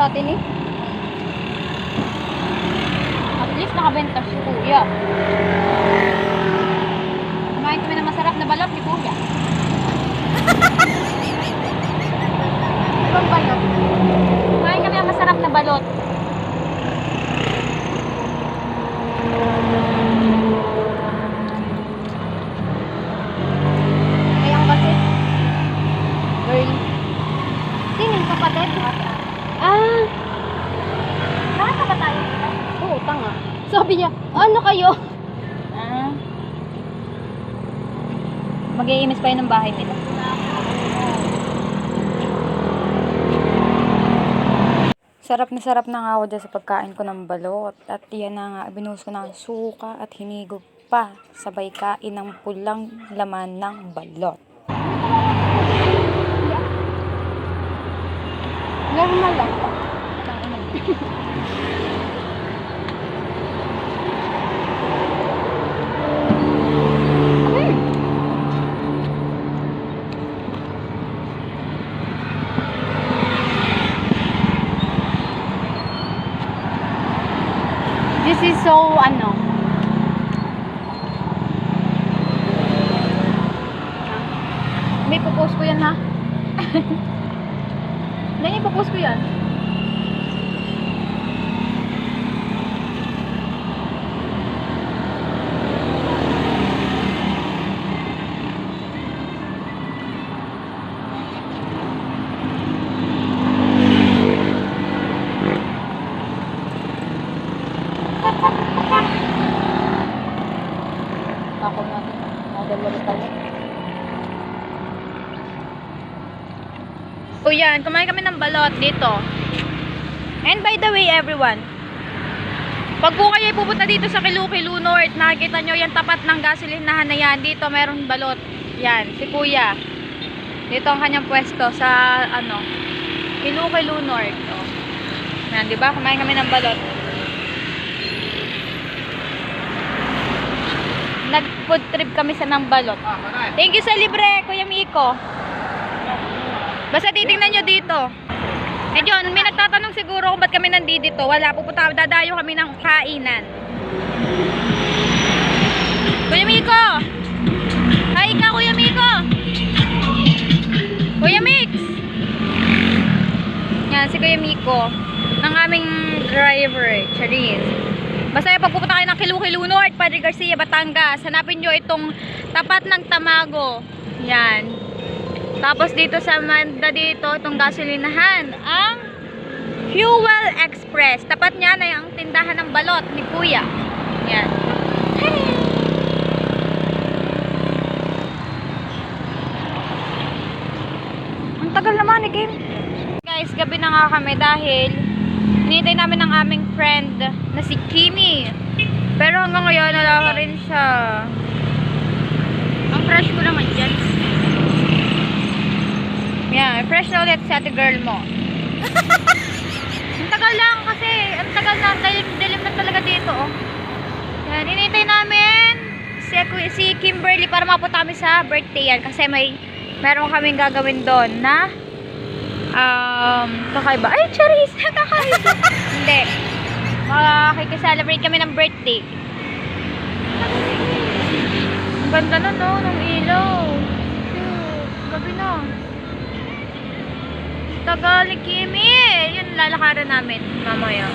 sa atin eh. At least nakabenta si Kuya. Kumain kami ng masarap na balot ni Kuya. Ibang balot. Kumain kami ng masarap na balot. Ayan kasi. Girl. Sino yung kapatid? Ah. Nakaka ba tayo? Oo, tanga. Sabi niya, ano kayo? Ah. Mag-iimis pa yun ng bahay nila. Sarap na sarap na nga ako dyan sa pagkain ko ng balot. At yan na nga, binuhos ko ng suka at hinigop pa. Sabay kain ng pulang laman ng balot. Normal lang. so, ano, may popost ko yan ha. Hindi, ipopost ko yan. O yan, kumain kami ng balot dito. And by the way, everyone, pag po kayo pupunta dito sa Kilukilu North, nakikita nyo yung tapat ng gasolinahan na yan. Dito meron balot. Yan, si Kuya. Dito ang kanyang pwesto sa, ano, Kilukilu North. O. Yan, di ba? Kumain kami ng balot. Nag-food trip kami sa ng balot. Thank you sa libre, Kuya Miko. Basta titingnan nyo dito. Eh John, may nagtatanong siguro kung ba't kami nandito. Wala, pupunta, dadayo kami ng kainan. Kuya Miko! Hi ka, Kuya Miko! Kuya Mix! Yan, si Kuya Miko. Ng aming driver, Charis. Basta pag pupunta kayo ng Kilukilu North, Padre Garcia, Batangas, hanapin nyo itong tapat ng Tamago. Yan. Tapos dito sa Manda dito, itong gasolinahan, ang Fuel Express. Tapat niya na yung tindahan ng balot ni Kuya. Yan. Ang tagal naman ni Kim. Guys, gabi na nga kami dahil hinihintay namin ang aming friend na si Kimi. Pero hanggang ngayon, wala rin siya. Ang crush ko naman dyan. Fresh na ulit si ate girl mo. ang tagal lang kasi, ang tagal na, dilim, dilim na talaga dito, oh. Yan, hinihintay namin si, si Kimberly para mapunta kami sa birthday yan kasi may, meron kaming gagawin doon na um, kakaiba. Ay, Charis! Kakaiba! Hindi. Makakikiselebrate kami ng birthday. Ang ganda na, no? Ng ilaw. Gabi na. Tagal ni Kimi. Yun, lalakaran namin mamaya.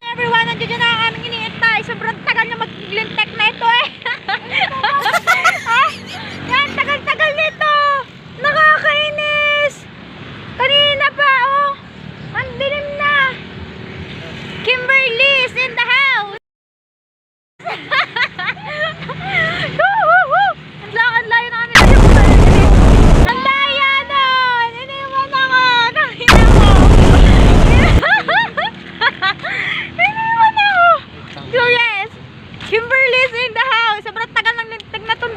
Everyone, nandiyan na ang aming iniintay. Sobrang tagal na mag-lintek na ito eh. ah, yan, tagal-tagal nito. Nakakainis. Kanina pa, oh. Ang dilim na. Kimberly is in the house. Woo, woo, woo. Ang la- ang layo na kami. Ang laya nun. Iniwan ako. Nakina mo. Iniwan ako. So yes, Kimberly is in the house. Sobrang tagal ng lintik na to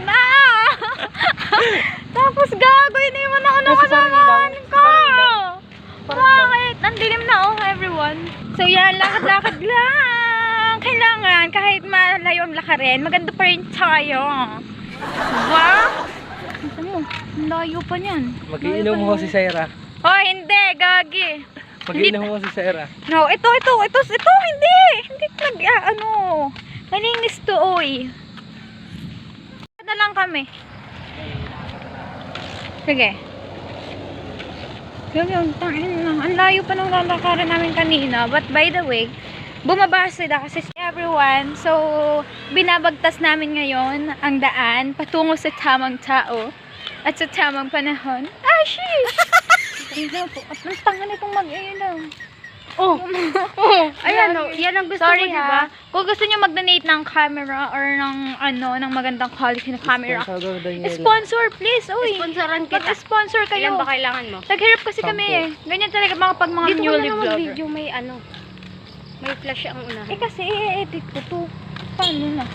So yan, lakad-lakad lang. Kailangan, kahit malayo ang lakarin, maganda pa rin tayo. Diba? Ano mo? Layo pa niyan. Mag-iinom mo si Sarah. Oh, hindi, gagi. Mag-iinom mo si Sarah. No, ito, ito, ito, ito, hindi. Hindi nag, ah, ano, malinis to, oy. na lang kami. Sige. Yun tangin lang. Ang layo pa ng lalakaran namin kanina. But by the way, bumaba sila kasi si everyone. So, binabagtas namin ngayon ang daan patungo sa tamang tao at sa tamang panahon. Ah, sheesh! Ayun po. At ang tanga nitong mag-iinom. Oh, oh, oh, yan ang gusto Sorry mo, di ba? Kung gusto nyo mag-donate ng camera or ng ano, ng magandang quality na camera. Sponsor. Sponsor, please. Uy. Sponsoran kita. Mag-sponsor kayo. Ilan ba kailangan mo? Naghirap kasi Sampo. kami eh. Ganyan talaga mga pag mga Dito newly vlogger. mag-video, may ano, may flash ang Eh unahan. kasi i-edit ko to. Paano na?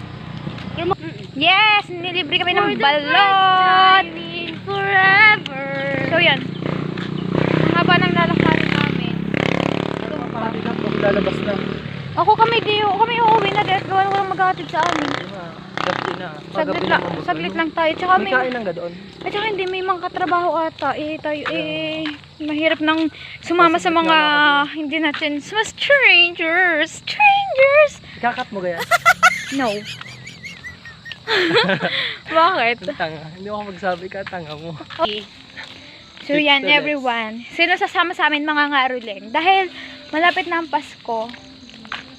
Yes! Nilibre kami ng For the balot! first time in forever. So yan. Ang haba ng lalakarin namin. Pati na po, lalabas na. Ako kami di, kami uuwi na dahil gawa walang maghatid sa amin. Gabi na. Saglit lang, saglit lang tayo. Tsaka May may, kain lang doon. at saka hindi may mga katrabaho ata. Eh, tayo, eh, mahirap nang sumama sa mga, hindi natin, sa strangers. Strangers! Ikakat mo gaya. No. Bakit? Ang tanga. Hindi ako magsabi ka, tanga mo. So yan everyone. Sino sasama sa amin mga ngaruling? Dahil malapit na ang Pasko,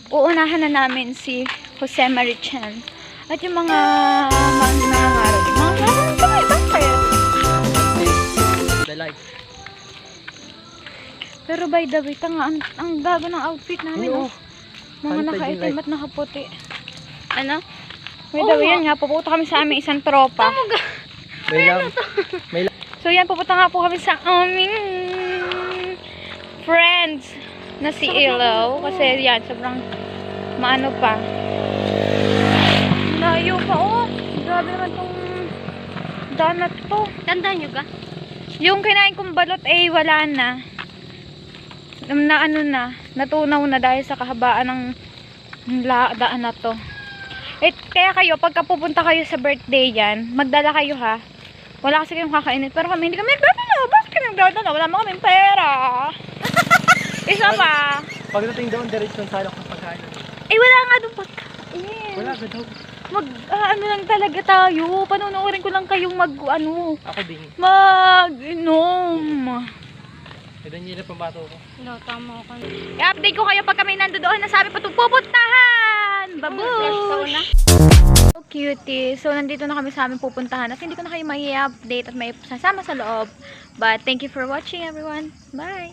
uunahan na namin si Jose Marichan. At yung mga mga mga ngaruling. Mga ngaruling pa kayo, bakit? The light. Pero by the way, tanga, ang, ang gago ng outfit namin. Ano? oh. Mga nakaitim at nakaputi. Ano? By the way, yan nga, pupunta kami sa aming isang tropa. May lang. May lang. So yan, pupunta nga po kami sa aming friends na si Ilo. Kasi yan, sobrang maano pa. Layo pa oh. Grabe naman tong donut to. Tandaan nyo ka? Yung kinain kong balot eh wala na. Na ano na, natunaw na dahil sa kahabaan ng la, daan na to. Eh, kaya kayo, pagka pupunta kayo sa birthday yan, magdala kayo ha. Wala kasi kayong kakainin. Pero kami, hindi kami nagdadala. Bakit kami nagdadala? Wala mo kaming pera. Isa pa. Pagdating doon, diretso sa halok ng pagkain. Eh, wala nga doon pagkain. Wala daw. Mag, ah, ano lang talaga tayo. Panunuorin ko lang kayong mag, ano, Ako din. mag-inom. May Daniela pambato ko. No, tama ko. I-update ko kayo pag kami nandoon na sabi pa itong pupuntahan. Flash sa Babu! una? So cutie. So nandito na kami sa aming pupuntahan at hindi ko na kayo may update at may sasama sa loob. But thank you for watching everyone. Bye!